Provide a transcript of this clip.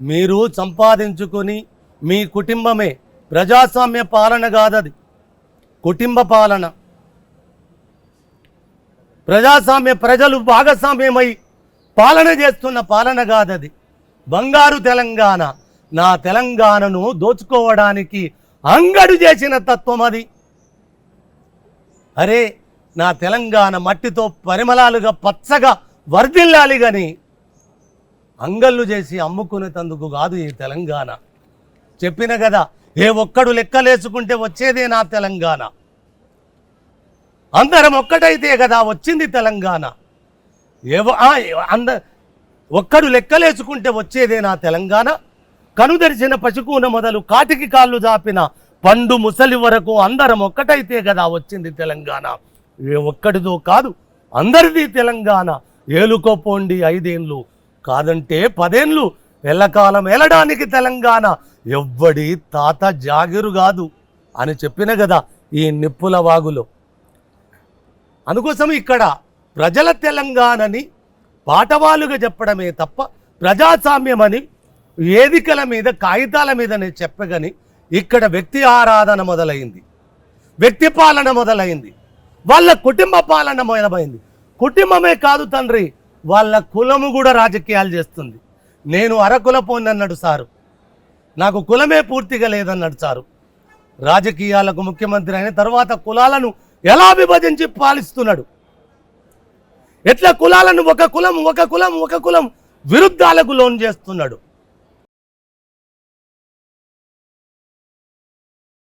మీరు సంపాదించుకొని మీ కుటుంబమే ప్రజాస్వామ్య పాలన కాదది. కుటుంబ పాలన. ప్రజాస్వామ్య ప్రజలు భాగస్వామ్యమై పాలన చేస్తున్న పాలన కాదది. బంగారు తెలంగాణ నా తెలంగాణను దోచుకోవడానికి అంగడు చేసిన తత్వం అది. అరే నా తెలంగాణ మట్టితో పరిమళాలుగా పచ్చగా వర్ధిల్లాలి కానీ అంగళ్ళు చేసి అమ్ముకునేటందుకు కాదు ఈ తెలంగాణ. చెప్పిన కదా ఏ ఒక్కడు లెక్కలేసుకుంటే వచ్చేదే నా తెలంగాణ. అందరం ఒక్కటైతే కదా వచ్చింది తెలంగాణ. ఏవో అంద ఒక్కడు లెక్కలేసుకుంటే వచ్చేదే నా తెలంగాణ. కనుదరిచిన పశుకూన మొదలు కాటికి కాళ్ళు దాపిన పండు ముసలి వరకు అందరం ఒక్కటైతే కదా వచ్చింది తెలంగాణ. ఏ ఒక్కడిదో కాదు అందరిది తెలంగాణ. ఏలుకోపోండి ఐదేండ్లు కాదంటే పదేండ్లు ఎల్లకాలం ఏలడానికి తెలంగాణ ఎవ్వడి తాత జాగిరు కాదు అని చెప్పిన కదా ఈ నిప్పుల వాగులో. అందుకోసం ఇక్కడ ప్రజల తెలంగాణని పాటవాలుగా చెప్పడమే తప్ప ప్రజాస్వామ్యమని వేదికల మీద కాగితాల మీద నేను చెప్పగని ఇక్కడ వ్యక్తి ఆరాధన మొదలైంది. వ్యక్తి పాలన మొదలైంది. వాళ్ళ కుటుంబ పాలన మొదలైంది. కుటుంబమే కాదు తండ్రి వాళ్ళ కులము కూడా రాజకీయాలు చేస్తుంది. నేను అరకులపోని అన్నాడు సారు. నాకు కులమే పూర్తిగా లేదన్నాడు సారు. రాజకీయాలకు ముఖ్యమంత్రి అయిన తర్వాత కులాలను ఎలా విభజించి పాలిస్తున్నాడు? ఎట్లా కులాలను ఒక కులం ఒక కులం ఒక కులం విరుద్ధాలకు లోన్ చేస్తున్నాడు?